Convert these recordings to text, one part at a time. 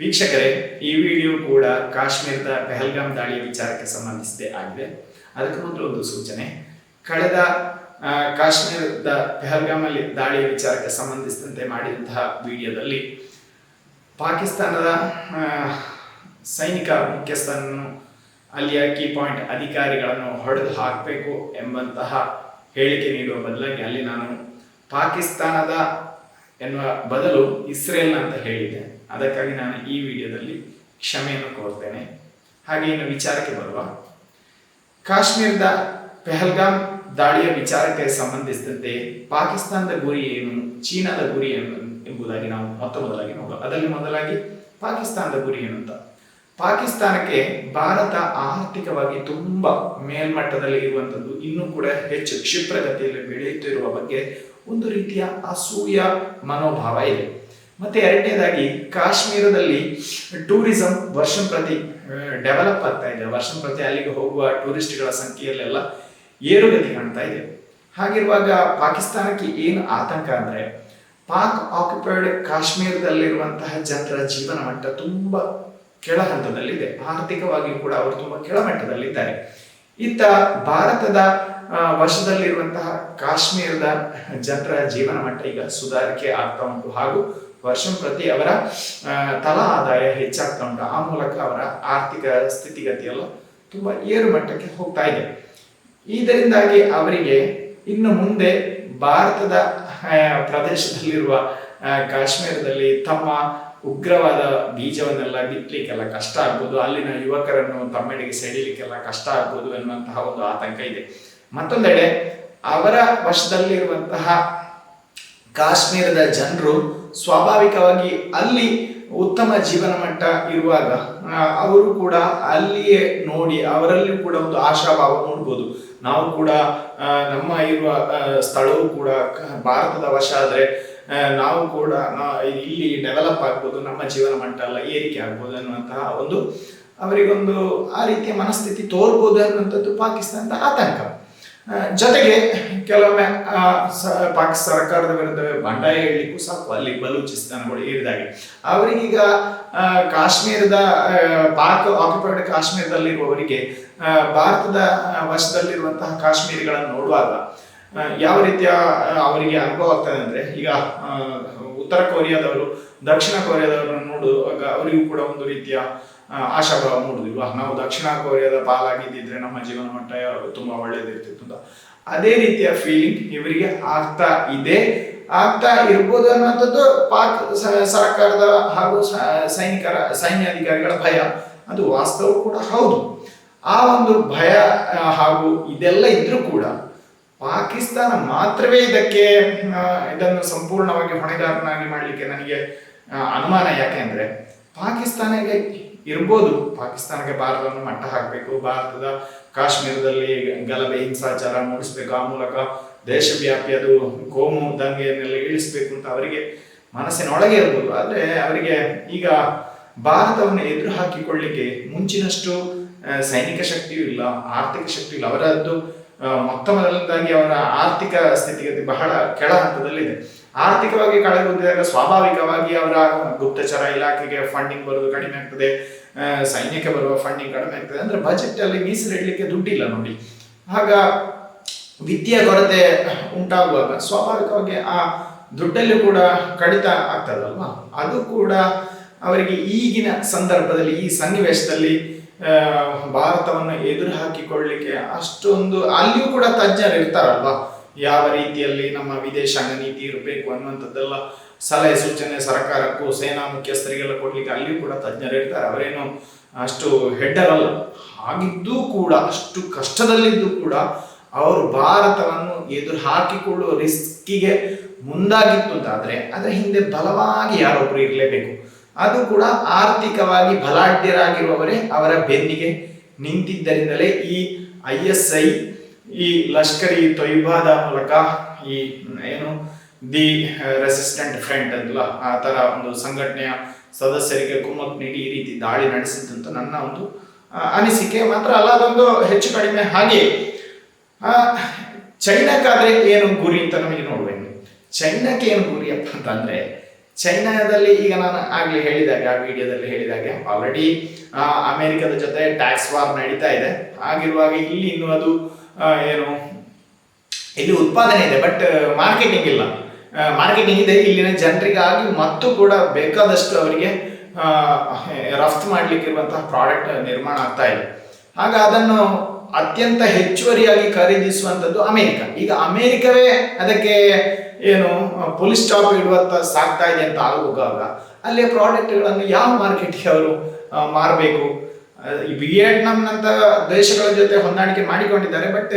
ವೀಕ್ಷಕರೇ, ಈ ವಿಡಿಯೋ ಕೂಡ ಕಾಶ್ಮೀರದ ಪೆಹಲ್ಗಾಮ್ ದಾಳಿಯ ವಿಚಾರಕ್ಕೆ ಸಂಬಂಧಿಸಿದೆ ಆಗಿದೆ. ಅದಕ್ಕೆ ಮೊದಲು ಒಂದು ಸೂಚನೆ. ಕಳೆದ ಕಾಶ್ಮೀರದ ಕಾಶ್ಮೀರದ ಪೆಹಲ್ಗಾಮಲ್ಲಿ ದಾಳಿಯ ವಿಚಾರಕ್ಕೆ ಸಂಬಂಧಿಸಿದಂತೆ ಮಾಡಿದಂತಹ ವಿಡಿಯೋದಲ್ಲಿ ಪಾಕಿಸ್ತಾನದ ಸೈನಿಕ ಮುಖ್ಯಸ್ಥನನ್ನು ಅಲ್ಲಿಯ ಕೀ ಪಾಯಿಂಟ್ ಅಧಿಕಾರಿಗಳನ್ನು ಹೊಡೆದು ಹಾಕಬೇಕು ಎಂಬಂತಹ ಹೇಳಿಕೆ ನೀಡುವ ಬದಲಾಗಿ ಅಲ್ಲಿ ನಾನು ಪಾಕಿಸ್ತಾನದ ಎನ್ನುವ ಬದಲು ಇಸ್ರೇಲ್ ಅಂತ ಹೇಳಿದ್ದೆ. ಅದಕ್ಕಾಗಿ ನಾನು ಈ ವಿಡಿಯೋದಲ್ಲಿ ಕ್ಷಮೆಯನ್ನು ಕೋರ್ತೇನೆ. ಹಾಗೆ ಇನ್ನು ವಿಚಾರಕ್ಕೆ ಬರುವ. ಕಾಶ್ಮೀರದ ಪೆಹಲ್ಗಾಮ್ ದಾಳಿಯ ವಿಚಾರಕ್ಕೆ ಸಂಬಂಧಿಸಿದಂತೆ ಪಾಕಿಸ್ತಾನದ ಗುರಿ ಏನು ಚೀನಾದ ಗುರಿ ಏನು ಎಂಬುದಾಗಿ ನಾವು ಮೊತ್ತ ಮೊದಲಾಗಿ ನೋಡುವ. ಅದರಲ್ಲಿ ಮೊದಲಾಗಿ ಪಾಕಿಸ್ತಾನದ ಗುರಿ ಏನು ಅಂತ. ಪಾಕಿಸ್ತಾನಕ್ಕೆ ಭಾರತ ಆರ್ಥಿಕವಾಗಿ ತುಂಬ ಮೇಲ್ಮಟ್ಟದಲ್ಲಿ ಇರುವಂಥದ್ದು ಇನ್ನೂ ಕೂಡ ಹೆಚ್ಚು ಕ್ಷಿಪ್ರಗತಿಯಲ್ಲಿ ಬೆಳೆಯುತ್ತಿರುವ ಬಗ್ಗೆ ಒಂದು ರೀತಿಯ ಅಸೂಯ ಮನೋಭಾವ ಇದೆ. ಮತ್ತೆ ಎರಡನೇದಾಗಿ ಕಾಶ್ಮೀರದಲ್ಲಿ ಟೂರಿಸಂ ವರ್ಷ ಪ್ರತಿ ಡೆವಲಪ್ ಆಗ್ತಾ ಇದೆ. ವರ್ಷ ಪ್ರತಿ ಅಲ್ಲಿಗೆ ಹೋಗುವ ಟೂರಿಸ್ಟ್ಗಳ ಸಂಖ್ಯೆಯಲ್ಲೆಲ್ಲ ಏರುಗತಿ ಕಾಣ್ತಾ ಇದೆ. ಹಾಗಿರುವಾಗ ಪಾಕಿಸ್ತಾನಕ್ಕೆ ಏನು ಆತಂಕ ಅಂದ್ರೆ, ಪಾಕ್ ಆಕ್ಯುಪೈಡ್ ಕಾಶ್ಮೀರದಲ್ಲಿರುವಂತಹ ಜನರ ಜೀವನ ಮಟ್ಟ ತುಂಬಾ ಕೆಳ ಹಂತದಲ್ಲಿದೆ ಆರ್ಥಿಕವಾಗಿ ಕೂಡ ಅವರು ತುಂಬಾ ಕೆಳಮಟ್ಟದಲ್ಲಿದ್ದಾರೆ. ಇತ್ತ ಭಾರತದ ವಶದಲ್ಲಿರುವಂತಹ ಕಾಶ್ಮೀರದ ಜನರ ಜೀವನ ಮಟ್ಟ ಈಗ ಸುಧಾರಿಕೆ ಆಗ್ತಾ ಉಂಟು. ಹಾಗೂ ವರ್ಷ ಪ್ರತಿ ಅವರ ತಲಾ ಆದಾಯ ಹೆಚ್ಚಾಗ್ತಾ ಉಂಟು ಆ ಮೂಲಕ ಅವರ ಆರ್ಥಿಕ ಸ್ಥಿತಿಗತಿಯೆಲ್ಲ ತುಂಬಾ ಏರು ಮಟ್ಟಕ್ಕೆ ಹೋಗ್ತಾ ಇದೆ. ಇದರಿಂದಾಗಿ ಅವರಿಗೆ ಇನ್ನು ಮುಂದೆ ಭಾರತದ ಪ್ರದೇಶದಲ್ಲಿರುವ ಕಾಶ್ಮೀರದಲ್ಲಿ ತಮ್ಮ ಉಗ್ರವಾದ ಬೀಜವನ್ನೆಲ್ಲ ಬಿತ್ತಲಿಕ್ಕೆಲ್ಲ ಕಷ್ಟ ಆಗ್ಬೋದು. ಅಲ್ಲಿನ ಯುವಕರನ್ನು ತಮ್ಮೆಡೆಗೆ ಸೆಳೀಲಿಕ್ಕೆಲ್ಲ ಕಷ್ಟ ಆಗ್ಬೋದು ಎನ್ನುವಂತಹ ಒಂದು ಆತಂಕ ಇದೆ. ಮತ್ತೊಂದೆಡೆ ಅವರ ವಶದಲ್ಲಿರುವಂತಹ ಕಾಶ್ಮೀರದ ಜನರು ಸ್ವಾಭಾವಿಕವಾಗಿ ಅಲ್ಲಿ ಉತ್ತಮ ಜೀವನ ಮಟ್ಟ ಇರುವಾಗ ಅವರು ಕೂಡ ಅಲ್ಲಿಯೇ ನೋಡಿ ಅವರಲ್ಲಿ ಕೂಡ ಒಂದು ಆಶಾಭಾವ ನೋಡ್ಬೋದು. ನಾವು ಕೂಡ ನಮ್ಮ ಇರುವ ಸ್ಥಳವು ಕೂಡ ಭಾರತದ ವಶ ಆದರೆ ನಾವು ಕೂಡ ಇಲ್ಲಿ ಡೆವಲಪ್ ಆಗ್ಬೋದು, ನಮ್ಮ ಜೀವನ ಮಟ್ಟ ಎಲ್ಲ ಏರಿಕೆ ಆಗ್ಬೋದು ಅನ್ನುವಂತಹ ಒಂದು ಅವರಿಗೊಂದು ಆ ರೀತಿಯ ಮನಸ್ಥಿತಿ ತೋರ್ಬೋದು ಅನ್ನುವಂಥದ್ದು ಪಾಕಿಸ್ತಾನದ ಆತಂಕ. ಜೊತೆಗೆ ಕೆಲವೊಮ್ಮೆ ಪಾಕ್ ಸರ್ಕಾರದ ವಿರುದ್ಧ ಬಂಡಾಯ ಹೇಳಲಿಕ್ಕೂ ಸಾಕು ಅಲ್ಲಿ ಬಲೂಚಿಸ್ತಾನಗಳು ಏರಿದಾಗೆ. ಅವರಿಗೀಗ ಕಾಶ್ಮೀರದ ಪಾಕ್ ಆಕ್ಯುಪೈಡ್ ಕಾಶ್ಮೀರದಲ್ಲಿರುವವರಿಗೆ ಭಾರತದ ವಶದಲ್ಲಿರುವಂತಹ ಕಾಶ್ಮೀರಿಗಳನ್ನು ನೋಡುವಾಗ ಯಾವ ರೀತಿಯ ಅವರಿಗೆ ಅನುಭವ ಆಗ್ತದೆ ಅಂದ್ರೆ, ಈಗ ಉತ್ತರ ಕೊರಿಯಾದವರು, ದಕ್ಷಿಣ ಕೊರಿಯಾದವರನ್ನು ನೋಡುವಾಗ ಅವರಿಗೂ ಕೂಡ ಒಂದು ರೀತಿಯ ಆಶಾಭಾವ ಮೂಡುದಿಲ್ವಾ ನಾವು ದಕ್ಷಿಣ ಕೊರಿಯಾದ ಪಾಲಾಗಿದ್ದಿದ್ರೆ ನಮ್ಮ ಜೀವನ ಮಟ್ಟ ತುಂಬಾ ಒಳ್ಳೇದಿರ್ತಿತ್ತು ಅಂತ. ಅದೇ ರೀತಿಯ ಫೀಲಿಂಗ್ ಇವರಿಗೆ ಆಗ್ತಾ ಇದೆ. ಆಗ್ತಾ ಇರ್ಬೋದು ಅನ್ನೋಂಥದ್ದು ಪಾಕ್ ಸರ್ಕಾರದ ಹಾಗೂ ಸೈನಿಕರ, ಸೈನ್ಯ ಅಧಿಕಾರಿಗಳ ಭಯ. ಅದು ವಾಸ್ತವ ಕೂಡ ಹೌದು. ಆ ಒಂದು ಭಯ ಹಾಗೂ ಇದೆಲ್ಲ ಇದ್ರೂ ಕೂಡ ಪಾಕಿಸ್ತಾನ ಮಾತ್ರವೇ ಇದಕ್ಕೆ ಇದನ್ನು ಸಂಪೂರ್ಣವಾಗಿ ಹೊಣೆಗಾರನಾಗಿ ಮಾಡಲಿಕ್ಕೆ ನನಗೆ ಅನುಮಾನ ಯಾಕೆ ಅಂದ್ರೆ ಪಾಕಿಸ್ತಾನಕ್ಕೆ ಇರ್ಬೋದು. ಪಾಕಿಸ್ತಾನಕ್ಕೆ ಭಾರತವನ್ನು ಮಟ್ಟ ಹಾಕಬೇಕು. ಭಾರತದ ಕಾಶ್ಮೀರದಲ್ಲಿ ಗಲಭೆ, ಹಿಂಸಾಚಾರ ಮೂಡಿಸ್ಬೇಕು. ಆ ಮೂಲಕ ದೇಶವ್ಯಾಪಿ ಅದು ಕೋಮು ದಂಗೆಯನ್ನೆಲ್ಲ ಇಳಿಸ್ಬೇಕು ಅಂತ ಅವರಿಗೆ ಮನಸ್ಸಿನೊಳಗೆ ಇರ್ಬೋದು. ಆದ್ರೆ ಅವರಿಗೆ ಈಗ ಭಾರತವನ್ನು ಎದುರು ಹಾಕಿಕೊಳ್ಳಿಕ್ಕೆ ಮುಂಚಿನಷ್ಟು ಸೈನಿಕ ಶಕ್ತಿಯೂ ಇಲ್ಲ, ಆರ್ಥಿಕ ಶಕ್ತಿ ಇಲ್ಲ. ಅವರದ್ದು ಮೊತ್ತ ಮೊದಲನೇದಾಗಿ ಅವರ ಆರ್ಥಿಕ ಸ್ಥಿತಿಗತಿ ಬಹಳ ಕೆಳ ಹಂತದಲ್ಲಿದೆ. ಆರ್ಥಿಕವಾಗಿ ಕಳೆಗುದ್ದಾಗ ಸ್ವಾಭಾವಿಕವಾಗಿ ಅವರ ಗುಪ್ತಚರ ಇಲಾಖೆಗೆ ಫಂಡಿಂಗ್ ಬರುವುದು ಕಡಿಮೆ ಆಗ್ತದೆ. ಸೈನ್ಯಕ್ಕೆ ಬರುವ ಫಂಡಿಂಗ್ ಕಡಿಮೆ ಆಗ್ತದೆ. ಅಂದ್ರೆ ಬಜೆಟ್ ಅಲ್ಲಿ ಮೀಸಲಿಡ್ಲಿಕ್ಕೆ ದುಡ್ಡಿಲ್ಲ ನೋಡಿ. ಆಗ ವಿದ್ಯೆ ಕೊರತೆ ಉಂಟಾಗುವಾಗ ಸ್ವಾಭಾವಿಕವಾಗಿ ಆ ದುಡ್ಡಲ್ಲಿ ಕೂಡ ಕಡಿತ ಆಗ್ತದಲ್ವಾ? ಅದು ಕೂಡ ಅವರಿಗೆ ಈಗಿನ ಸಂದರ್ಭದಲ್ಲಿ, ಈ ಸನ್ನಿವೇಶದಲ್ಲಿ ಭಾರತವನ್ನು ಎದುರು ಹಾಕಿಕೊಳ್ಳಲಿಕ್ಕೆ ಅಷ್ಟೊಂದು, ಅಲ್ಲಿಯೂ ಕೂಡ ತಜ್ಞರು ಇರ್ತಾರಲ್ವಾ? ಯಾವ ರೀತಿಯಲ್ಲಿ ನಮ್ಮ ವಿದೇಶಾಂಗ ನೀತಿ ಇರಬೇಕು ಅನ್ನುವಂಥದ್ದೆಲ್ಲ ಸಲಹೆ ಸೂಚನೆ ಸರ್ಕಾರಕ್ಕೂ ಸೇನಾ ಮುಖ್ಯಸ್ಥರಿಗೆಲ್ಲ ಕೊಡ್ಲಿಕ್ಕೆ ಅಲ್ಲಿಯೂ ಕೂಡ ತಜ್ಞರು ಇರ್ತಾರೆ ಅವರೇನು ಅಷ್ಟು ಹೆಡ್ಡರ್ ಅಲ್ಲ. ಕೂಡ, ಅಷ್ಟು ಕಷ್ಟದಲ್ಲಿದ್ದು ಕೂಡ ಅವರು ಭಾರತವನ್ನು ಎದುರು ಹಾಕಿಕೊಳ್ಳುವ ರಿಸ್ಕಿಗೆ ಮುಂದಾಗಿತ್ತು ಅಂತಾದ್ರೆ ಅದರ ಹಿಂದೆ ಬಲವಾಗಿ ಯಾರೊಬ್ಬರು ಇರಲೇಬೇಕು. ಅದು ಕೂಡ ಆರ್ಥಿಕವಾಗಿ ಬಲಾಢ್ಯರಾಗಿರುವವರೇ ಅವರ ಬೆನ್ನಿಗೆ ನಿಂತಿದ್ದರಿಂದಲೇ ಈ ಐ ಎಸ್ ಐ ಈ ಲಷ್ಕರಿ ತೊಯ್ಬಾದ ಮೂಲಕ ಈ, ಏನು, ದಿ ರೆಸಿಸ್ಟೆಂಟ್ ಫ್ರಂಟ್ ಅಂತಲ್ಲ ಆ ತರ ಒಂದು ಸಂಘಟನೆಯ ಸದಸ್ಯರಿಗೆ ಕುಮ್ಮಕ್ ನೀಡಿ ಈ ರೀತಿ ದಾಳಿ ನಡೆಸಿದ್ದಂತ ನನ್ನ ಒಂದು ಅನಿಸಿಕೆ. ಮಾತ್ರ ಅಲ್ಲ, ಅದೊಂದು ಹೆಚ್ಚು ಕಡಿಮೆ ಹಾಗೆ. ಚೈನಾಕ್ಕಾದ್ರೆ ಏನು ಗುರಿ ಅಂತ ನಮಗೆ ನೋಡ್ಬೇಕು. ಚೈನಾಕ್ಕೆ ಏನು ಗುರಿಯಪ್ಪ ಅಂತಂದ್ರೆ, ಚೈನಾದಲ್ಲಿ ಈಗ ನಾನು ಆಗಲೇ ಹೇಳಿದಾಗ, ಆ ವಿಡಿಯೋದಲ್ಲಿ ಹೇಳಿದಾಗೆ ಆಲ್ರೆಡಿ ಅಮೆರಿಕದ ಜೊತೆ ಟ್ಯಾಕ್ಸ್ ವಾರ್ ನಡೀತಾ ಇದೆ. ಹಾಗಿರುವಾಗ ಇಲ್ಲಿ ಇನ್ನು ಅದು ಏನು? ಇಲ್ಲಿ ಉತ್ಪಾದನೆ ಇದೆ ಬಟ್ ಮಾರ್ಕೆಟಿಂಗ್ ಇಲ್ಲ. ಮಾರ್ಕೆಟಿಂಗ್ ಇದೆ, ಇಲ್ಲಿನ ಜನರಿಗಾಗಿ ಮತ್ತು ಕೂಡ ಬೇಕಾದಷ್ಟು ಅವರಿಗೆ ರಫ್ತು ಮಾಡಲಿಕ್ಕಿರುವಂತಹ ಪ್ರಾಡಕ್ಟ್ ನಿರ್ಮಾಣ ಆಗ್ತಾ ಇದೆ. ಆಗ ಅದನ್ನು ಅತ್ಯಂತ ಹೆಚ್ಚುವರಿಯಾಗಿ ಖರೀದಿಸುವಂಥದ್ದು ಅಮೆರಿಕ. ಈಗ ಅಮೆರಿಕವೇ ಅದಕ್ಕೆ, ಏನು, ಪೊಲೀಸ್ ಸ್ಟಾಪ್ ಇಡುವಂತ ಸಾಕ್ತಾ ಇದೆ ಅಂತ ಆಗುವಾಗ, ಅಲ್ಲಿಯ ಪ್ರಾಡಕ್ಟ್ಗಳನ್ನು ಯಾವ ಮಾರ್ಕೆಟ್ಗೆ ಅವರು ಮಾರಬೇಕು? ವಿಯೆಟ್ನಾಂನಂತ ದೇಶಗಳ ಜೊತೆ ಹೊಂದಾಣಿಕೆ ಮಾಡಿಕೊಂಡಿದ್ದಾರೆ, ಬಟ್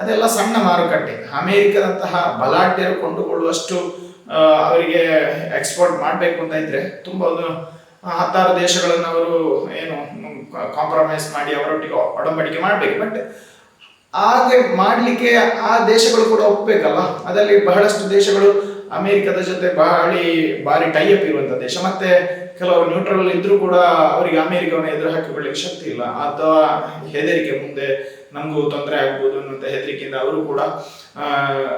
ಅದೆಲ್ಲ ಸಣ್ಣ ಮಾರುಕಟ್ಟೆ. ಅಮೆರಿಕದಂತಹ ಬಲಾಢ್ಯರು ಕೊಂಡುಕೊಳ್ಳುವಷ್ಟು ಅವರಿಗೆ ಎಕ್ಸ್ಪೋರ್ಟ್ ಮಾಡಬೇಕು ಅಂತ ಇದ್ರೆ ತುಂಬ ಒಂದು ಹತ್ತಾರು ದೇಶಗಳನ್ನು ಅವರು ಏನು, ಕಾಂಪ್ರಮೈಸ್ ಮಾಡಿ ಅವರೊಟ್ಟಿಗೆ ಒಡಂಬಡಿಕೆ ಮಾಡಬೇಕು. ಬಟ್ ಹಾಗೆ ಮಾಡಲಿಕ್ಕೆ ಆ ದೇಶಗಳು ಕೂಡ ಒಪ್ಪಬೇಕಲ್ಲ ಅದರಲ್ಲಿ ಬಹಳಷ್ಟು ದೇಶಗಳು ಅಮೆರಿಕದ ಜೊತೆ ಬಾಳಿ ಬಾರಿ ಟೈಅಪ್ ಇರುವಂತ ದೇಶ. ಮತ್ತೆ ಕೆಲವರು ನ್ಯೂಟ್ರಲ್ ಇದ್ರೂ ಕೂಡ ಅವರಿಗೆ ಅಮೆರಿಕವನ್ನು ಎದುರು ಹಾಕಿಕೊಳ್ಳಿಕ್ಕೆ ಶಕ್ತಿ ಇಲ್ಲ. ಅಥವಾ ಹೆದರಿಕೆ ಮುಂದೆ ನಮಗೂ ತೊಂದರೆ ಆಗ್ಬೋದು ಅನ್ನುವಂಥ ಹೆದರಿಕೆಯಿಂದ ಅವರು ಕೂಡ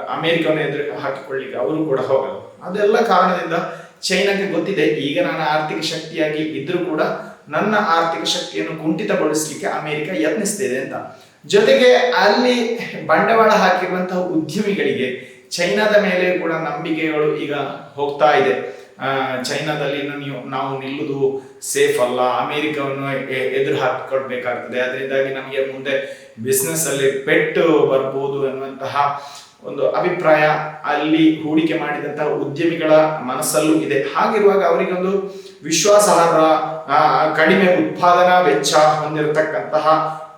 ಅಮೆರಿಕವನ್ನು ಎದುರು ಹಾಕಿಕೊಳ್ಳಿಕ್ಕೆ ಅವರು ಕೂಡ ಹೋಗಲ್ಲ. ಅದೆಲ್ಲ ಕಾರಣದಿಂದ ಚೈನಾಕ್ಕೆ ಗೊತ್ತಿದೆ. ಈಗ ನಾನು ಆರ್ಥಿಕ ಶಕ್ತಿಯಾಗಿ ಇದ್ರೂ ಕೂಡ ನನ್ನ ಆರ್ಥಿಕ ಶಕ್ತಿಯನ್ನು ಕುಂಠಿತಗೊಳಿಸಲಿಕ್ಕೆ ಅಮೆರಿಕ ಯತ್ನಿಸ್ತಿದೆ ಅಂತ. ಜೊತೆಗೆ ಅಲ್ಲಿ ಬಂಡವಾಳ ಹಾಕಿರುವಂತಹ ಉದ್ಯಮಿಗಳಿಗೆ ಚೈನಾದ ಮೇಲೆ ಕೂಡ ನಂಬಿಕೆಗಳು ಈಗ ಹೋಗ್ತಾ ಇದೆ. ಚೈನಾದಲ್ಲಿ ನೀವು ನಿಲ್ಲುವುದು ಸೇಫ್ ಅಲ್ಲ. ಅಮೆರಿಕವನ್ನು ಎದುರು ಹಾಕಿಕೊಳ್ಬೇಕಾಗ್ತದೆ ಅದರಿಂದಾಗಿ ನಮಗೆ ಮುಂದೆ ಬಿಸ್ನೆಸ್ ಅಲ್ಲಿ ಪೆಟ್ಟು ಬರ್ಬೋದು ಎನ್ನುವಂತಹ ಒಂದು ಅಭಿಪ್ರಾಯ ಅಲ್ಲಿ ಹೂಡಿಕೆ ಮಾಡಿದಂತಹ ಉದ್ಯಮಿಗಳ ಮನಸ್ಸಲ್ಲೂ ಇದೆ. ಹಾಗಿರುವಾಗ ಅವರಿಗೊಂದು ವಿಶ್ವಾಸಾರ್ಹ ಕಡಿಮೆ ಉತ್ಪಾದನಾ ವೆಚ್ಚ ಹೊಂದಿರತಕ್ಕಂತಹ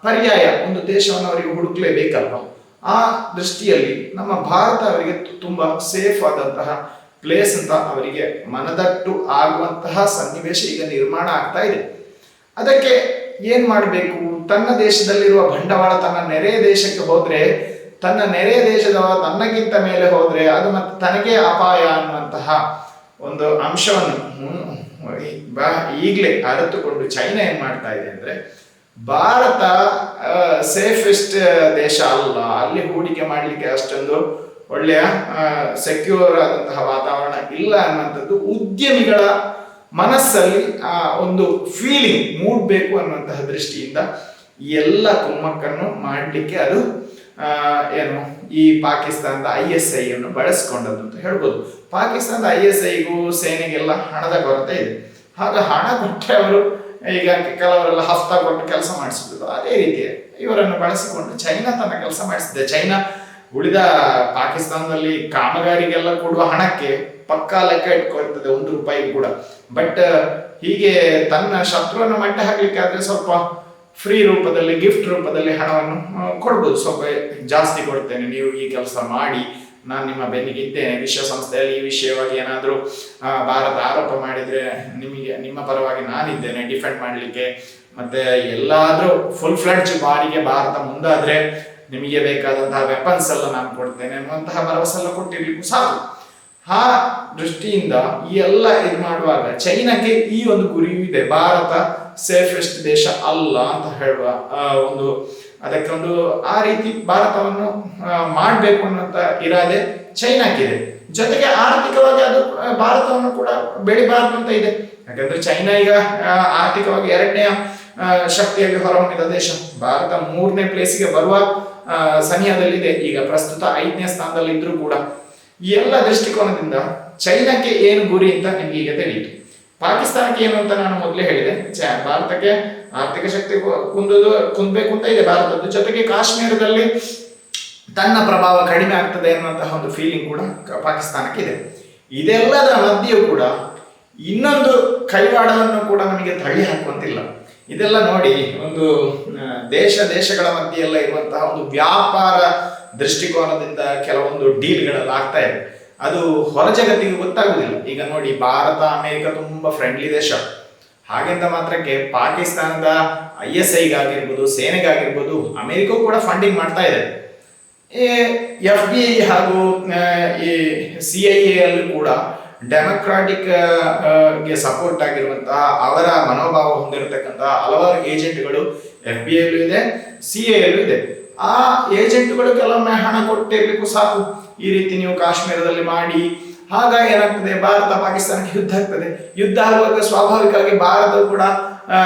ಪರ್ಯಾಯ ಒಂದು ದೇಶವನ್ನು ಅವರಿಗೆ ಹುಡುಕ್ಲೇಬೇಕಲ್ವ? ಆ ದೃಷ್ಟಿಯಲ್ಲಿ ನಮ್ಮ ಭಾರತ ಅವರಿಗೆ ತುಂಬಾ ಸೇಫ್ ಆದಂತಹ ಪ್ಲೇಸ್ ಅಂತ ಅವರಿಗೆ ಮನದಟ್ಟು ಆಗುವಂತಹ ಸನ್ನಿವೇಶ ಈಗ ನಿರ್ಮಾಣ ಆಗ್ತಾ ಇದೆ. ಅದಕ್ಕೆ ಏನ್ ಮಾಡಬೇಕು? ತನ್ನ ದೇಶದಲ್ಲಿರುವ ಬಂಡವಾಳ ತನ್ನ ನೆರೆಯ ದೇಶಕ್ಕೆ ಹೋದ್ರೆ, ತನ್ನ ನೆರೆಯ ದೇಶದವ ತನ್ನಗಿಂತ ಮೇಲೆ ಹೋದ್ರೆ ಅದು ಮತ್ತೆ ತನಗೆ ಅಪಾಯ ಅನ್ನುವಂತಹ ಒಂದು ಅಂಶವನ್ನು ಈಗಲೇ ಅರಿತುಕೊಂಡು ಚೈನಾ ಏನ್ ಮಾಡ್ತಾ ಇದೆ ಅಂದ್ರೆ ಭಾರತ ಸೇಫೆಸ್ಟ್ ದೇಶ ಅಲ್ಲ. ಅಲ್ಲಿ ಹೂಡಿಕೆ ಮಾಡಲಿಕ್ಕೆ ಅಷ್ಟೊಂದು ಒಳ್ಳೆಯ ಸೆಕ್ಯೂರ್ ಆದಂತಹ ವಾತಾವರಣ ಇಲ್ಲ ಅನ್ನುವಂಥದ್ದು ಉದ್ಯಮಿಗಳ ಮನಸ್ಸಲ್ಲಿ, ಆ, ಒಂದು ಫೀಲಿಂಗ್ ಮೂಡಬೇಕು ಅನ್ನುವಂತಹ ದೃಷ್ಟಿಯಿಂದ ಎಲ್ಲ ಕುಮ್ಮಕ್ಕನ್ನು ಮಾಡಲಿಕ್ಕೆ ಅದು ಏನು, ಈ ಪಾಕಿಸ್ತಾನದ ಐ ಎಸ್ ಐ ಅನ್ನು ಬಳಸ್ಕೊಂಡದ್ದು ಅಂತ ಹೇಳ್ಬೋದು. ಪಾಕಿಸ್ತಾನದ ಐ ಎಸ್ ಐಗೂ ಸೇನೆಗೆಲ್ಲ ಹಣದ ಕೊರತೆ ಇದೆ. ಆಗ ಹಣ ಕೊಟ್ಟರೆ ಅವರು ಈಗ ಕೆಲವರೆಲ್ಲ ಹಫ್ತಾ ಕೊಟ್ಟು ಕೆಲಸ ಮಾಡಿಸಿದ್ರು. ಅದೇ ರೀತಿ ಇವರನ್ನು ಬಳಸಿಕೊಂಡು ಚೈನಾ ತನ್ನ ಕೆಲಸ ಮಾಡಿಸಿದೆ. ಚೈನಾ ಉಳಿದ ಪಾಕಿಸ್ತಾನದಲ್ಲಿ ಕಾಮಗಾರಿಗೆಲ್ಲ ಕೊಡುವ ಹಣಕ್ಕೆ ಪಕ್ಕಾ ಲೆಕ್ಕ ಇಟ್ಕೊಳ್ತದೆ, ಒಂದು ರೂಪಾಯಿ ಕೂಡ. ಬಟ್ ಹೀಗೆ ತನ್ನ ಶತ್ರುವನ್ನು ಮಟ್ಟ ಹಾಕ್ಲಿಕ್ಕೆ ಆದ್ರೆ ಸ್ವಲ್ಪ ಫ್ರೀ ರೂಪದಲ್ಲಿ ಗಿಫ್ಟ್ ರೂಪದಲ್ಲಿ ಹಣವನ್ನು ಕೊಡ್ಬೋದು. ಸ್ವಲ್ಪ ಜಾಸ್ತಿ ಕೊಡ್ತೇನೆ, ನೀವು ಈ ಕೆಲಸ ಮಾಡಿ. ನಾನು ನಿಮ್ಮ ಬೆನ್ನಿಗೆ ಇದ್ದೇನೆ ವಿಶ್ವಸಂಸ್ಥೆಯಲ್ಲಿ ಈ ವಿಷಯವಾಗಿ ಏನಾದರೂ ಭಾರತ ಆರೋಪ ಮಾಡಿದರೆ ನಿಮಗೆ, ನಿಮ್ಮ ಪರವಾಗಿ ನಾನಿದ್ದೇನೆ ಡಿಫೆಂಡ್ ಮಾಡಲಿಕ್ಕೆ. ಮತ್ತೆ ಎಲ್ಲಾದರೂ ಫುಲ್ ಫ್ಲಡ್ಜ್ ಬಾರಿಗೆ ಭಾರತ ಮುಂದಾದರೆ ನಿಮಗೆ ಬೇಕಾದಂತಹ ವೆಪನ್ಸ್ ಎಲ್ಲ ನಾನು ಕೊಡ್ತೇನೆ ಅನ್ನುವಂತಹ ಭರವಸೆ ಎಲ್ಲ ಸಾಕು ಆ ದೃಷ್ಟಿಯಿಂದ ಈ ಎಲ್ಲ ಇದು ಮಾಡುವಾಗ ಚೈನಾಕ್ಕೆ ಈ ಒಂದು ಗುರಿಯೂ ಇದೆ. ಭಾರತ ಸೇಫೆಸ್ಟ್ ದೇಶ ಅಲ್ಲ ಅಂತ ಹೇಳುವ ಒಂದು ಅದಕ್ಕೊಂದು ಆ ರೀತಿ ಭಾರತವನ್ನು ಮಾಡಬೇಕು ಅನ್ನೋಂಥ ಇರಾದೆ ಚೈನಾಕ್ಕಿದೆ. ಜೊತೆಗೆ ಆರ್ಥಿಕವಾಗಿ ಅದು ಭಾರತವನ್ನು ಕೂಡ ಬೆಳಿಬಾರದು ಅಂತ ಇದೆ. ಯಾಕಂದ್ರೆ ಚೈನಾ ಈಗ ಆರ್ಥಿಕವಾಗಿ ಎರಡನೇ ಶಕ್ತಿಯಾಗಿ ಹೊರಹೊಮ್ಮಿದ ದೇಶ. ಭಾರತ ಮೂರನೇ ಪ್ಲೇಸಿಗೆ ಬರುವ ಸನಿಹದಲ್ಲಿದೆ ಈಗ ಪ್ರಸ್ತುತ ಐದನೇ ಸ್ಥಾನದಲ್ಲಿ ಇದ್ರೂ ಕೂಡ ಎಲ್ಲ ದೃಷ್ಟಿಕೋನದಿಂದ ಚೈನಾಕ್ಕೆ ಏನು ಗುರಿ ಅಂತ ನಿಮ್ಗೆ ಈಗ ತಿಳಿಯಿತು. ಪಾಕಿಸ್ತಾನಕ್ಕೆ ಏನು ಅಂತ ನಾನು ಮೊದಲೇ ಹೇಳಿದೆ. ಭಾರತಕ್ಕೆ ಆರ್ಥಿಕ ಶಕ್ತಿ ಕುಂದುದು, ಕುಂದಬೇಕು ಅಂತ ಇದೆ ಭಾರತದ್ದು. ಜೊತೆಗೆ ಕಾಶ್ಮೀರದಲ್ಲಿ ತನ್ನ ಪ್ರಭಾವ ಕಡಿಮೆ ಆಗ್ತದೆ ಅನ್ನುವಂತಹ ಒಂದು ಫೀಲಿಂಗ್ ಕೂಡ ಪಾಕಿಸ್ತಾನಕ್ಕೆ ಇದೆ. ಇದೆಲ್ಲದರ ಮಧ್ಯೆಯೂ ಕೂಡ ಇನ್ನೊಂದು ಕೈವಾಡವನ್ನು ಕೂಡ ನಮಗೆ ತಳ್ಳಿ ಹಾಕುವಂತಿಲ್ಲ. ಇದೆಲ್ಲ ನೋಡಿ ಒಂದು ದೇಶ, ದೇಶಗಳ ಮಧ್ಯೆ ಎಲ್ಲ ಇರುವಂತಹ ಒಂದು ವ್ಯಾಪಾರ ದೃಷ್ಟಿಕೋನದಿಂದ ಕೆಲವೊಂದು ಡೀಲ್ಗಳೆಲ್ಲ ಆಗ್ತಾ ಇದೆ. ಅದು ಹೊರ ಜಗತ್ತಿಗೆ ಗೊತ್ತಾಗುದಿಲ್ಲ. ಈಗ ನೋಡಿ, ಭಾರತ, ಅಮೆರಿಕ ತುಂಬಾ ಫ್ರೆಂಡ್ಲಿ ದೇಶ. ಹಾಗೆಂದ ಮಾತ್ರಕ್ಕೆ ಪಾಕಿಸ್ತಾನದ ಐ ಎಸ್ ಐಗಾಗಿರ್ಬೋದು ಸೇನೆಗಾಗಿರ್ಬೋದು, ಅಮೆರಿಕ ಕೂಡ ಫಂಡಿಂಗ್ ಮಾಡ್ತಾ ಇದೆ. ಎಫ್ ಬಿ ಐ ಹಾಗೂ ಈ ಸಿ ಐ ಎ ಅಲ್ಲಿ ಕೂಡ ಡೆಮೊಕ್ರಾಟಿಕ್ಗೆ ಸಪೋರ್ಟ್ ಆಗಿರುವಂತಹ ಅವರ ಮನೋಭಾವ ಹೊಂದಿರತಕ್ಕಂತಹ ಹಲವಾರು ಏಜೆಂಟ್ಗಳು ಎಫ್ ಬಿ ಐಲೂ ಇದೆ ಸಿ ಐಲೂ ಇದೆ. ಆ ಏಜೆಂಟ್ಗಳು ಕೆಲವೊಮ್ಮೆ ಹಣ ಕೊಟ್ಟಿರ್ಲಿಕ್ಕೂ ಸಾಕು. ಈ ರೀತಿ ನೀವು ಕಾಶ್ಮೀರದಲ್ಲಿ ಮಾಡಿ, ಹಾಗಾಗಿ ಏನಾಗ್ತದೆ, ಭಾರತ ಪಾಕಿಸ್ತಾನಕ್ಕೆ ಯುದ್ಧ ಆಗ್ತದೆ. ಯುದ್ಧ ಆಗುವಾಗ ಸ್ವಾಭಾವಿಕವಾಗಿ ಭಾರತವು ಕೂಡ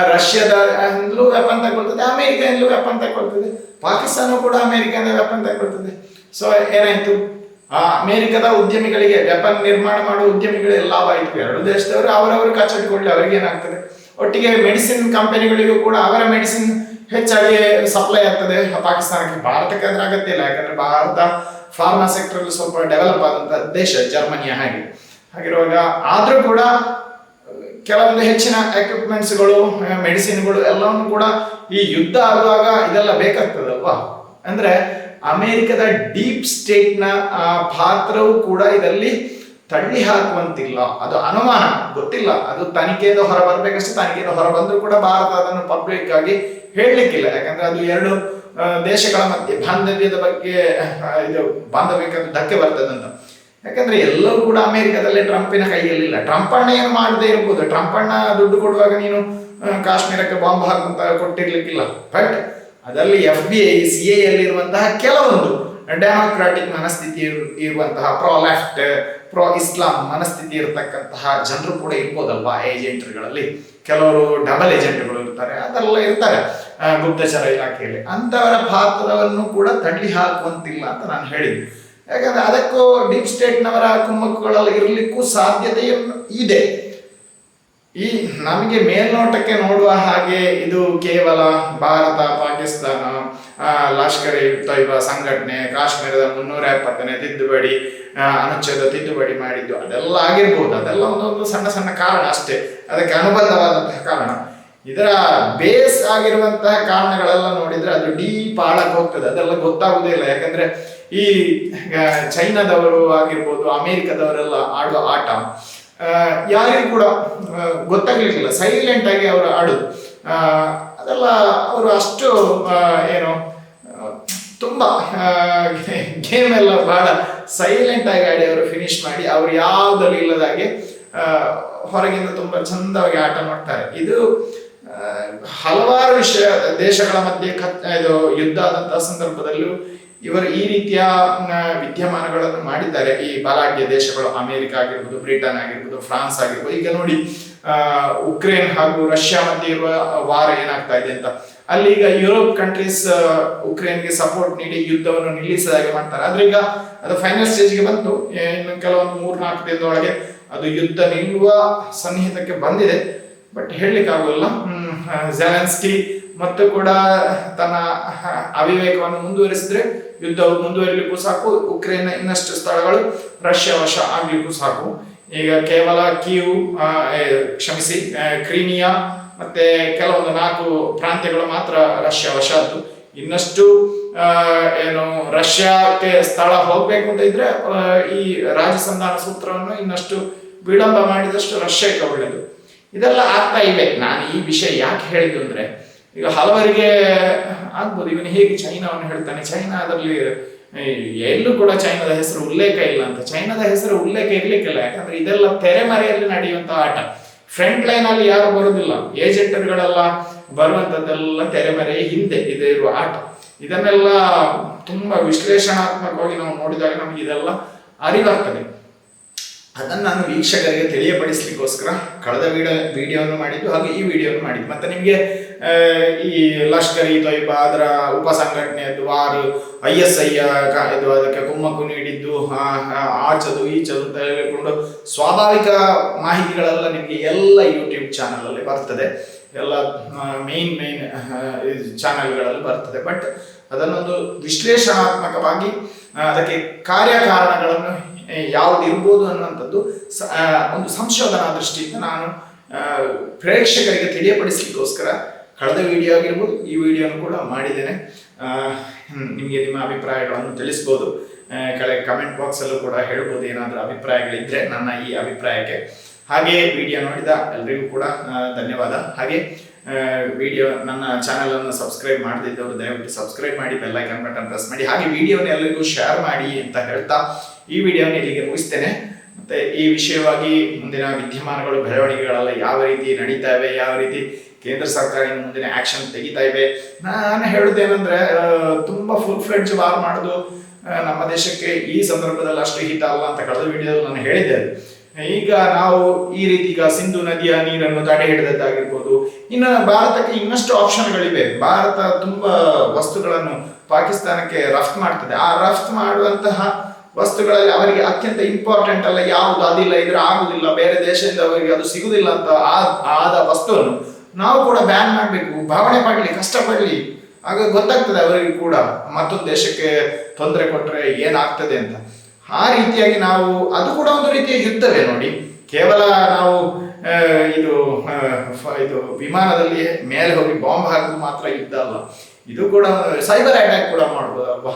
ರಷ್ಯಾದ ಎಂದಲೂ ವೆಪನ್ ತಗೊಳ್ತದೆ ಅಮೆರಿಕದಿಂದಲೂ ವೆಪನ್ ತಗೊಳ್ತದೆ. ಪಾಕಿಸ್ತಾನ ಕೂಡ ಅಮೆರಿಕದಿಂದ ವೆಪನ್ ತಗೊಳ್ತದೆ. ಸೊ ಏನಾಯ್ತು? ಆ, ಅಮೆರಿಕದ ಉದ್ಯಮಿಗಳಿಗೆ ವೆಪನ್ ನಿರ್ಮಾಣ ಮಾಡುವ ಉದ್ಯಮಿಗಳಿಗೆ ಲಾಭ ಆಯಿತು. ಎರಡು ದೇಶದವರು ಅವರವರು ಕೊಡ್ಲಿ ಅವರಿಗೆ ಏನಾಗ್ತದೆ? ಒಟ್ಟಿಗೆ ಮೆಡಿಸಿನ್ ಕಂಪನಿಗಳಿಗೂ ಕೂಡ ಅವರ ಮೆಡಿಸಿನ್ ಹೆಚ್ಚಾಗಿ ಸಪ್ಲೈ ಆಗ್ತದೆ. ಪಾಕಿಸ್ತಾನಕ್ಕೆ ಭಾರತಕ್ಕೆ ಅದ್ರ ಅಗತ್ಯ ಇಲ್ಲ. ಯಾಕಂದ್ರೆ ಭಾರತ ಫಾರ್ಮಾ ಸೆಕ್ಟರ್ ಸ್ವಲ್ಪ ಡೆವಲಪ್ ಆದಂತ ದೇಶ ಜರ್ಮನಿಯ ಹಾಗೆ. ಹಾಗಿರುವಾಗ ಆದ್ರೂ ಕೂಡ ಕೆಲವೊಂದು ಹೆಚ್ಚಿನ ಎಕ್ವಿಪ್ಮೆಂಟ್ಸ್ಗಳು ಮೆಡಿಸಿನ್ಗಳು ಎಲ್ಲವನ್ನು ಕೂಡ ಈ ಯುದ್ಧ ಆಗುವಾಗ ಇದೆಲ್ಲ ಬೇಕಾಗ್ತದಲ್ವಾ? ಅಂದ್ರೆ ಅಮೆರಿಕದ ಡೀಪ್ ಸ್ಟೇಟ್ನ ಆ, ಪಾತ್ರವು ಕೂಡ ಇದರಲ್ಲಿ ತಳ್ಳಿ ಹಾಕುವಂತಿಲ್ಲ. ಅದು ಅನುಮಾನ ಗೊತ್ತಿಲ್ಲ. ಅದು ತನಿಖೆಯಿಂದ ಹೊರ ಬರ್ಬೇಕಷ್ಟೇ ತನಿಖೆಯಿಂದ ಹೊರ ಬಂದರೂ ಕೂಡ ಭಾರತ ಅದನ್ನು ಪಬ್ಲಿಕ್ ಆಗಿ ಹೇಳಲಿಕ್ಕಿಲ್ಲ. ಯಾಕಂದ್ರೆ ಅದು ಎರಡು ದೇಶಗಳ ಮಧ್ಯೆ, ಬಾಂಧವ್ಯದ ಬಗ್ಗೆ ಇದು ಬಾಂಧವ್ಯಕ್ಕೆ ಧಕ್ಕೆ ಬರ್ತದಂತ ಯಾಕಂದ್ರೆ ಎಲ್ಲರೂ ಕೂಡ ಅಮೆರಿಕದಲ್ಲಿ ಟ್ರಂಪಿನ ಕೈಯಲ್ಲಿಲ್ಲ ಟ್ರಂಪ್ ಅಣ್ಣ ಏನು ಮಾಡದೇ ಇರ್ಬೋದು. ಟ್ರಂಪ್ ಅಣ್ಣ ದುಡ್ಡು ಕೊಡುವಾಗ ನೀನು ಕಾಶ್ಮೀರಕ್ಕೆ ಬಾಂಬ್ ಹಾಕುವಂತ ಕೊಟ್ಟಿರ್ಲಿಕ್ಕಿಲ್ಲ. ಬಟ್ ಅದರಲ್ಲಿ F B I, C A ಯಲ್ಲಿರುವಂತಹ ಕೆಲವೊಂದು ಡೆಮೋಕ್ರಾಟಿಕ್ ಮನಸ್ಥಿತಿ ಇರು- ಇರುವಂತಹ ಪ್ರೋ ಲೆಫ್ಟ್ ಪ್ರೋ ಇಸ್ಲಾಂ ಮನಸ್ಥಿತಿ ಇರತಕ್ಕಂತಹ ಜನರು ಕೂಡ ಇರ್ಬೋದಲ್ವಾ ಏಜೆಂಟ್ಗಳಲ್ಲಿ ಕೆಲವರು ಡಬಲ್ ಏಜೆಂಟ್ಗಳು ಇರ್ತಾರೆ, ಅದೆಲ್ಲ ಇರ್ತಾರೆ. ಗುಪ್ತಚರ ಇಲಾಖೆಯಲ್ಲಿ. ಅಂತವರ ಪಾತ್ರವನ್ನು ಕೂಡ ತಳ್ಳಿ ಹಾಕುವಂತಿಲ್ಲ ಅಂತ ನಾನು ಹೇಳಿದ್ದೆ. ಯಾಕಂದ್ರೆ ಅದಕ್ಕೂ ಡೀಪ್ ಸ್ಟೇಟ್ನವರ ಕುಮ್ಮಕ್ಕುಗಳಲ್ಲಿ ಇರಲಿಕ್ಕೂ ಸಾಧ್ಯತೆಯನ್ನು ಇದೆ. ಈ ನಮಗೆ ಮೇಲ್ನೋಟಕ್ಕೆ ನೋಡುವ ಹಾಗೆ ಇದು ಕೇವಲ ಭಾರತ, ಪಾಕಿಸ್ತಾನ ಲಷ್ಕರ್ ಇ ತೊಯ್ಬಾ ಸಂಘಟನೆ, ಕಾಶ್ಮೀರದ ಮುನ್ನೂರ ಎಪ್ಪತ್ತನೇ ತಿದ್ದುಪಡಿ ಅನುಚ್ಛೇದ ತಿದ್ದುಪಡಿ ಮಾಡಿದ್ದು. ಅದೆಲ್ಲ ಆಗಿರ್ಬೋದು. ಅದೆಲ್ಲ ಒಂದೊಂದು ಸಣ್ಣ ಸಣ್ಣ ಕಾರಣ ಅಷ್ಟೇ. ಅದಕ್ಕೆ ಅನುಬಂಧವಾದಂತಹ ಕಾರಣ. ಇದರ ಬೇಸ್ ಆಗಿರುವಂತಹ ಕಾರಣಗಳೆಲ್ಲ ನೋಡಿದ್ರೆ ಅದು ಡೀಪ್ ಆಳಕ್ಕೆ ಹೋಗ್ತದೆ. ಅದೆಲ್ಲ ಗೊತ್ತಾಗುದೇ ಇಲ್ಲ. ಯಾಕಂದ್ರೆ ಈ ಚೈನಾದವರು ಆಗಿರ್ಬೋದು, ಅಮೆರಿಕದವರೆಲ್ಲ ಆಡೋ ಆಟ ಯಾರಿಗೂ ಕೂಡ ಗೊತ್ತಾಗಲಿಕ್ಕಿಲ್ಲ. ಸೈಲೆಂಟ್ ಆಗಿ ಅವರು ಆಡೋದು. ಅದೆಲ್ಲ ಅವರು ಅಷ್ಟು ಏನು, ತುಂಬಾ ಗೇಮ್ ಎಲ್ಲ ಬಹಳ ಸೈಲೆಂಟ್ ಆಗಿ ಆಡಿ ಅವರು ಫಿನಿಶ್ ಮಾಡಿ, ಅವರು ಯಾವುದಲ್ಲೂ ಇಲ್ಲದಾಗೆ ಹೊರಗಿಂದ ತುಂಬಾ ಚಂದವಾಗಿ ಆಟ ಮಾಡ್ತಾರೆ. ಇದು ಹಲವಾರು ವಿಷಯ ದೇಶಗಳ ಮಧ್ಯೆ ಕತ್ ಇದು ಯುದ್ಧ ಆದಂತಹ ಸಂದರ್ಭದಲ್ಲೂ ಇವರು ಈ ರೀತಿಯ ವಿದ್ಯಮಾನಗಳನ್ನು ಮಾಡಿದ್ದಾರೆ. ಈ ಬಲಾಢ್ಯ ದೇಶಗಳು ಅಮೆರಿಕ ಆಗಿರ್ಬೋದು ಬ್ರಿಟನ್ ಆಗಿರ್ಬೋದು ಫ್ರಾನ್ಸ್ ಆಗಿರ್ಬೋದು. ಈಗ ನೋಡಿ ಉಕ್ರೇನ್ ಹಾಗೂ ರಷ್ಯಾ ಮಧ್ಯೆ ಇರುವ ವಾರ ಏನಾಗ್ತಾ ಇದೆ ಅಂತ. ಅಲ್ಲಿ ಈಗ ಯುರೋಪ್ ಕಂಟ್ರೀಸ್ ಉಕ್ರೇನ್ಗೆ ಸಪೋರ್ಟ್ ನೀಡಿ ಯುದ್ಧವನ್ನು ನಿಲ್ಲಿಸಿದ ಹಾಗೆ ಮಾಡ್ತಾರೆ. ಆದ್ರೆ ಈಗ ಅದು ಫೈನಲ್ ಸ್ಟೇಜ್ಗೆ ಬಂತು. ಏ, ಇನ್ನು ಕೆಲವೊಂದು ಮೂರ್ನಾಲ್ಕು ದಿನದೊಳಗೆ ಅದು ಯುದ್ಧ ನಿಲ್ಲುವ ಸನ್ನಿಹಿತಕ್ಕೆ ಬಂದಿದೆ. ಬಟ್ ಹೇಳಲಿಕ್ಕಾಗಲ್ಲ. ಜೆಲೆನ್ಸ್ಕಿ ಮತ್ತು ಕೂಡ ತನ್ನ ಅವಿವೇಕವನ್ನು ಮುಂದುವರಿಸಿದ್ರೆ ಯುದ್ಧವು ಮುಂದುವರಿಲಿಕ್ಕೂ ಸಾಕು ಉಕ್ರೇನ್ ಇನ್ನಷ್ಟು ಸ್ಥಳಗಳು ರಷ್ಯಾ ವಶ ಆಗ್ಲಿಕ್ಕೂ ಸಾಕು. ಈಗ ಕೇವಲ ಕೀವು ಕ್ಷಮಿಸಿ ಕ್ರೀಮಿಯಾ ಮತ್ತೆ ಕೆಲವೊಂದು ನಾಲ್ಕು ಪ್ರಾಂತ್ಯಗಳು ಮಾತ್ರ ರಷ್ಯಾ ವಶ ಆದ್ದು. ಇನ್ನಷ್ಟು ಏನು ರಷ್ಯಾಕ್ಕೆ ಸ್ಥಳ ಹೋಗ್ಬೇಕು ಅಂತ ಇದ್ರೆ ಈ ರಾಜಸಂಧಾನ ಸೂತ್ರವನ್ನು ಇನ್ನಷ್ಟು ವಿಳಂಬ ಮಾಡಿದಷ್ಟು ರಷ್ಯಾಕ್ಕೆ ಒಳ್ಳೆಯದು ಇದೆಲ್ಲ ಆಗ್ತಾ ಇವೆ ನಾನು ಈ ವಿಷಯ ಯಾಕೆ ಹೇಳಿದ್ದು ಅಂದ್ರೆ, ಈಗ ಹಲವರಿಗೆ ಆಗ್ಬೋದು. ಇವನು ಹೇಗೆ ಚೈನಾವನ್ನು ಹೇಳ್ತಾನೆ? ಚೈನಾದಲ್ಲಿ ಎಲ್ಲೂ ಕೂಡ ಚೈನಾದ ಹೆಸರು ಉಲ್ಲೇಖ ಇಲ್ಲ ಅಂತ. ಚೈನಾದ ಹೆಸರು ಉಲ್ಲೇಖ ಇರ್ಲಿಕ್ಕಿಲ್ಲ. ಯಾಕಂದ್ರೆ ಇದೆಲ್ಲ ತೆರೆಮರೆಯಲ್ಲಿ ನಡೆಯುವಂತ ಆಟ. ಫ್ರಂಟ್ ಲೈನ್ ಅಲ್ಲಿ ಯಾರು ಬರೋದಿಲ್ಲ. ಏಜೆಂಟರ್ಗಳೆಲ್ಲ ಬರುವಂತದ್ದೆಲ್ಲ ತೆರೆಮರೆ ಹಿಂದೆ ಇದೆ ಇರುವ ಆಟ. ಇದನ್ನೆಲ್ಲ ತುಂಬಾ ವಿಶ್ಲೇಷಣಾತ್ಮಕವಾಗಿ ನಾವು ನೋಡಿದಾಗ ನಮ್ಗೆ ಇದೆಲ್ಲ ಅರಿವಾಗ್ತದೆ. ಅದನ್ನು ನಾನು ವೀಕ್ಷಕರಿಗೆ ತಿಳಿಯಪಡಿಸ್ಲಿಕ್ಕೋಸ್ಕರ ಕಳೆದ ವಿಡಿಯೋ ವಿಡಿಯೋನು ಮಾಡಿದ್ದು ಹಾಗೂ ಈ ವಿಡಿಯೋವನ್ನು ಮಾಡಿದ್ದು. ಮತ್ತು ನಿಮಗೆ ಈ ಲಷ್ಕರ್ ಇ ತೊಯ್ಬಾ ಅದರ ಉಪಸಂಘಟನೆಯದ್ದು ವಾರು ಐ ಎಸ್ ಐ ಇದು ಅದಕ್ಕೆ ಕುಮ್ಮಕ್ಕು ನೀಡಿದ್ದು ಆಚದು, ಈಚದು ಅಂತ ಹೇಳಿಕೊಂಡು ಸ್ವಾಭಾವಿಕ ಮಾಹಿತಿಗಳೆಲ್ಲ ನಿಮಗೆ ಎಲ್ಲ ಯೂಟ್ಯೂಬ್ ಚಾನಲಲ್ಲಿ ಬರ್ತದೆ. ಎಲ್ಲ ಮೇನ್ ಮೇನ್ ಚಾನೆಲ್ಗಳಲ್ಲಿ ಬರ್ತದೆ. ಬಟ್ ಅದನ್ನೊಂದು ವಿಶ್ಲೇಷಣಾತ್ಮಕವಾಗಿ ಅದಕ್ಕೆ ಕಾರ್ಯಕಾರಣಗಳನ್ನು ಯಾವ್ದು ಇರ್ಬೋದು ಅನ್ನುವಂಥದ್ದು ಒಂದು ಸಂಶೋಧನಾ ದೃಷ್ಟಿಯಿಂದ ನಾನು ಪ್ರೇಕ್ಷಕರಿಗೆ ತಿಳಿಯಪಡಿಸಲಿಕ್ಕೋಸ್ಕರ ಕಳೆದ ವಿಡಿಯೋ ಆಗಿರ್ಬೋದು, ಈ ವಿಡಿಯೋನು ಕೂಡ ಮಾಡಿದ್ದೇನೆ. ನಿಮಗೆ ನಿಮ್ಮ ಅಭಿಪ್ರಾಯಗಳನ್ನು ತಿಳಿಸ್ಬೋದು. ಕಳೆ ಕೆಳಗೆ ಕಮೆಂಟ್ ಬಾಕ್ಸಲ್ಲೂ ಕೂಡ ಹೇಳ್ಬೋದು, ಏನಾದರೂ ಅಭಿಪ್ರಾಯಗಳಿದ್ದರೆ ನನ್ನ ಈ ಅಭಿಪ್ರಾಯಕ್ಕೆ. ಹಾಗೆ ವಿಡಿಯೋ ನೋಡಿದ ಎಲ್ರಿಗೂ ಕೂಡ ಧನ್ಯವಾದ. ಹಾಗೆ ವಿಡಿಯೋ, ನನ್ನ ಚಾನಲನ್ನು ಸಬ್ಸ್ಕ್ರೈಬ್ ಮಾಡದಿದ್ದವರು ದಯವಿಟ್ಟು ಸಬ್ಸ್ಕ್ರೈಬ್ ಮಾಡಿ, ಬೆಲ್ ಐಕನ್ ಬಟನ್ ಪ್ರೆಸ್ ಮಾಡಿ. ಹಾಗೆ ವಿಡಿಯೋನ ಎಲ್ಲರಿಗೂ ಶೇರ್ ಮಾಡಿ ಅಂತ ಹೇಳ್ತಾ ಈ ವಿಡಿಯೋನ ಇಲ್ಲಿಗೆ ಮುಗಿಸ್ತೇನೆ. ಮತ್ತೆ ಈ ವಿಷಯವಾಗಿ ಮುಂದಿನ ವಿದ್ಯಮಾನಗಳು, ಬೆಳವಣಿಗೆಗಳೆಲ್ಲ ಯಾವ ರೀತಿ ನಡೀತಾ ಇವೆ, ಯಾವ ರೀತಿ ಕೇಂದ್ರ ಸರ್ಕಾರ ಮುಂದಿನ ಆಕ್ಷನ್ ತೆಗಿತಾ ಇವೆ, ನಾನು ಹೇಳುದೇನಂದ್ರೆ ತುಂಬಾ ಫುಲ್ ಫ್ಲೆಡ್ಜ್ ವಾರ್ ಮಾಡೋದು ನಮ್ಮ ದೇಶಕ್ಕೆ ಈ ಸಂದರ್ಭದಲ್ಲಿ ಅಷ್ಟು ಹಿತ ಅಲ್ಲ ಅಂತ ಕಳೆದ ವಿಡಿಯೋದಲ್ಲಿ ನಾನು ಹೇಳಿದ್ದೆ. ಈಗ ನಾವು ಈ ರೀತಿ ಈಗ ಸಿಂಧು ನದಿಯ ನೀರನ್ನು ತಡೆ ಹಿಡಿದದ್ದಾಗಿರ್ಬೋದು, ಇನ್ನು ಭಾರತಕ್ಕೆ ಇನ್ನಷ್ಟು ಆಪ್ಷನ್ಗಳಿವೆ ಭಾರತ ತುಂಬಾ ವಸ್ತುಗಳನ್ನು ಪಾಕಿಸ್ತಾನಕ್ಕೆ ರಫ್ತು ಮಾಡ್ತದೆ. ಆ ರಫ್ತು ಮಾಡುವಂತಹ ವಸ್ತುಗಳಲ್ಲಿ ಅವರಿಗೆ ಅತ್ಯಂತ ಇಂಪಾರ್ಟೆಂಟ್ ಅಲ್ಲ, ಯಾವುದು ಅದಿಲ್ಲ, ಇದ್ರೆ ಆಗುದಿಲ್ಲ, ಬೇರೆ ದೇಶದಿಂದ ಅವರಿಗೆ ಅದು ಸಿಗುದಿಲ್ಲ ಅಂತ ಆದ ವಸ್ತುವನ್ನು ನಾವು ಕೂಡ ಬ್ಯಾನ್ ಮಾಡಬೇಕು, ಭಾವನೆ ಮಾಡಲಿ ಕಷ್ಟಪಡಲಿ ಆಗ ಗೊತ್ತಾಗ್ತದೆ ಅವರಿಗೆ ಕೂಡ, ಮತ್ತೊಂದು ದೇಶಕ್ಕೆ ತೊಂದರೆ ಕೊಟ್ಟರೆ ಏನಾಗ್ತದೆ ಅಂತ. ಆ ರೀತಿಯಾಗಿ ನಾವು, ಅದು ಕೂಡ ಒಂದು ರೀತಿಯ ಯುದ್ಧವೇ ನೋಡಿ. ಕೇವಲ ನಾವು ಇದು ಇದು ವಿಮಾನದಲ್ಲಿ ಮೇಲೆ ಹೋಗಿ ಬಾಂಬ್ ಹಾಕೋದು ಮಾತ್ರ ಯುದ್ಧ ಅಲ್ಲ. ಇದು ಕೂಡ ಸೈಬರ್ ಅಟ್ಯಾಕ್ ಕೂಡ ಮಾಡ್ಬೋದಲ್ವಾ?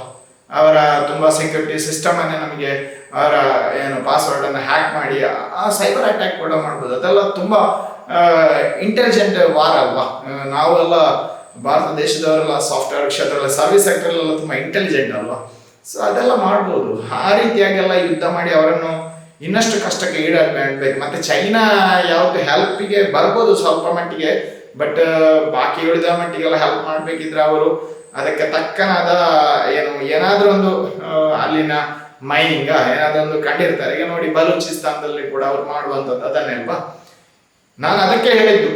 ಅವರ ತುಂಬ ಸೆಕ್ಯೂರಿಟಿ ಸಿಸ್ಟಮ್ ಅನ್ನೇ ನಮಗೆ ಅವರ ಏನು ಪಾಸ್ವರ್ಡ್ ಅನ್ನು ಹ್ಯಾಕ್ ಮಾಡಿ, ಆ ಸೈಬರ್ ಅಟ್ಯಾಕ್ ಕೂಡ ಮಾಡ್ಬೋದು. ಅದೆಲ್ಲ ತುಂಬಾ ಇಂಟೆಲಿಜೆಂಟ್ ವಾರ್ ಅಲ್ವಾ? ನಾವೆಲ್ಲ ಭಾರತ ದೇಶದವರೆಲ್ಲ ಸಾಫ್ಟ್ವೇರ್ ಕ್ಷೇತ್ರದಲ್ಲಿ ಸರ್ವಿಸ್ ಸೆಕ್ಟರ್ ಎಲ್ಲ ತುಂಬಾ ಇಂಟೆಲಿಜೆಂಟ್ ಅಲ್ವಾ? ಸೊ ಅದೆಲ್ಲ ಮಾಡ್ಬೋದು. ಆ ರೀತಿಯಾಗೆಲ್ಲ ಯುದ್ಧ ಮಾಡಿ ಅವರನ್ನು ಇನ್ನಷ್ಟು ಕಷ್ಟಕ್ಕೆ ಈಡಾಗಬೇಕು ಮತ್ತೆ ಚೈನಾ ಯಾವತ್ತು ಹೆಲ್ಪಿಗೆ ಬರ್ಬೋದು ಸ್ವಲ್ಪ ಮಟ್ಟಿಗೆ ಬಟ್ ಬಾಕಿ ಉಳಿದ ಮಟ್ಟಿಗೆಲ್ಲ ಹೆಲ್ಪ್ ಮಾಡಬೇಕಿದ್ರೆ ಅವರು ಅದಕ್ಕೆ ತಕ್ಕನಾದ ಏನು, ಏನಾದ್ರೂ ಒಂದು ಅಲ್ಲಿನ ಮೈನಿಂಗ್ ಏನಾದ್ರೂ ಒಂದು ಕಂಡಿರ್ತಾರೆ. ಈಗ ನೋಡಿ ಬಲೂಚಿಸ್ತಾನದಲ್ಲಿ ಕೂಡ ಅವ್ರು ಮಾಡುವಂಥದ್ದು, ಅದನ್ನೇ ಅಲ್ವಾ? ನಾನು ಅದಕ್ಕೆ ಹೇಳಿದ್ದು,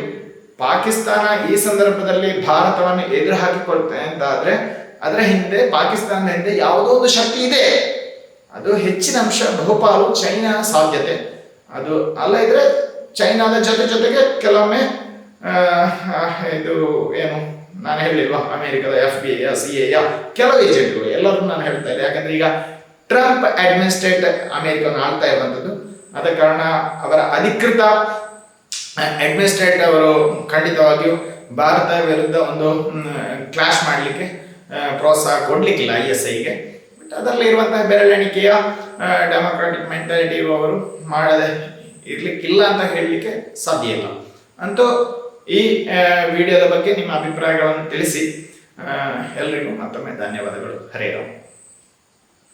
ಪಾಕಿಸ್ತಾನ ಈ ಸಂದರ್ಭದಲ್ಲಿ ಭಾರತವನ್ನು ಎದುರು ಹಾಕಿಕೊಳ್ತೇನೆ ಅಂತ ಆದ್ರೆ ಅದರ ಹಿಂದೆ, ಪಾಕಿಸ್ತಾನದ ಹಿಂದೆ ಯಾವುದೋ ಒಂದು ಶಕ್ತಿ ಇದೆ. ಅದು ಹೆಚ್ಚಿನ ಅಂಶ ಬಹುಪಾಲು ಚೈನಾ ಸಾಧ್ಯತೆ. ಅದು ಅಲ್ಲ ಇದ್ರೆ ಚೈನಾದ ಜೊತೆ ಜೊತೆಗೆ ಕೆಲವೊಮ್ಮೆ ಇದು ಏನು ನಾನು ಹೇಳಿಲ್ವಾ? ಅಮೆರಿಕದ F B A C A ಕೆಲವು ಏಜೆಂಟ್ಗಳು ಎಲ್ಲರೂ ನಾನು ಹೇಳ್ತಾ ಇದ್ದೆ. ಯಾಕಂದ್ರೆ ಈಗ ಟ್ರಂಪ್ ಅಡ್ಮಿನಿಸ್ಟ್ರೇಟ್ ಅಮೆರಿಕನ ಆಳ್ತಾ ಇರುವಂಥದ್ದು. ಆದ ಕಾರಣ ಅವರ ಅಧಿಕೃತ ಅಡ್ಮಿನಿಸ್ಟ್ರೇಟ್ ಅವರು ಖಂಡಿತವಾಗಿಯೂ ಭಾರತ ವಿರುದ್ಧ ಒಂದು ಕ್ಲಾಶ್ ಮಾಡಲಿಕ್ಕೆ ಪ್ರೋತ್ಸಾಹ ಕೊಡ್ಲಿಕ್ಕಿಲ್ಲ ಐ ಎಸ್ ಐಗೆ. ಬಟ್ ಅದರಲ್ಲಿ ಇರುವಂತಹ ಬೆರಳೆಣಿಕೆಯ ಡೆಮೊಕ್ರಾಟಿಕ್ ಮೆಂಟಾಲಿಟಿ ಇರುವವರು ಮಾಡದೆ ಇರ್ಲಿಕ್ಕಿಲ್ಲ ಅಂತ ಹೇಳಲಿಕ್ಕೆ ಸಾಧ್ಯ ಇಲ್ಲ. ಅಂತೂ ಈ ವಿಡಿಯೋದ ಬಗ್ಗೆ ನಿಮ್ಮ ಅಭಿಪ್ರಾಯಗಳನ್ನು ತಿಳಿಸಿ. ಎಲ್ರಿಗೂ ಮತ್ತೊಮ್ಮೆ ಧನ್ಯವಾದಗಳು. ಹರೇ ರಾಮ್.